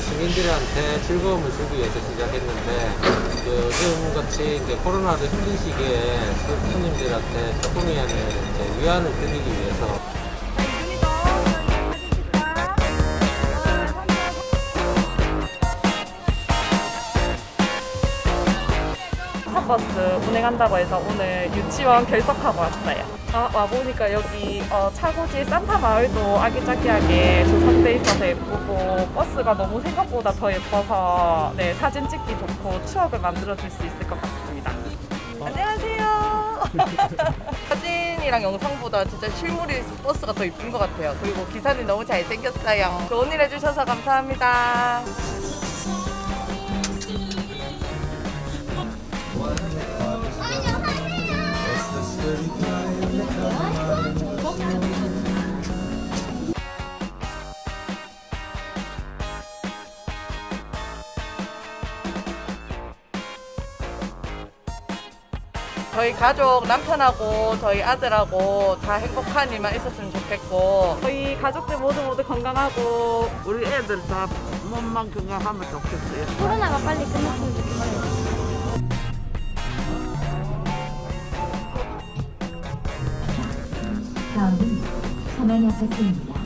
시민들한테 즐거움을 주기 위해서 시작했는데 그 요즘 같이 이제 코로나도 힘든 시기에 손님들한테 조금이라도 이제 위안을 드리기 위해서 버스 운행한다고 해서 오늘 유치원 결석하고 왔어요. 아, 와보니까 여기 어, 차고지 산타 마을도 아기자기하게 조성돼 있어서 예쁘고 버스가 너무 생각보다 더 예뻐서 네, 사진 찍기 좋고 추억을 만들어줄 수 있을 것 같습니다. 안녕하세요. 사진이랑 영상보다 진짜 실물이 버스가 더 이쁜 것 같아요. 그리고 기사님 너무 잘생겼어요. 좋은 일 해주셔서 감사합니다. 저희 가족 남편하고 저희 아들하고 다 행복한 일만 있었으면 좋겠고 저희 가족들 모두 모두 건강하고 우리 애들 다 몸만 건강하면 좋겠어요. 코로나가 빨리 끝났으면 좋겠어요. 다음은 천안 아파트입니다.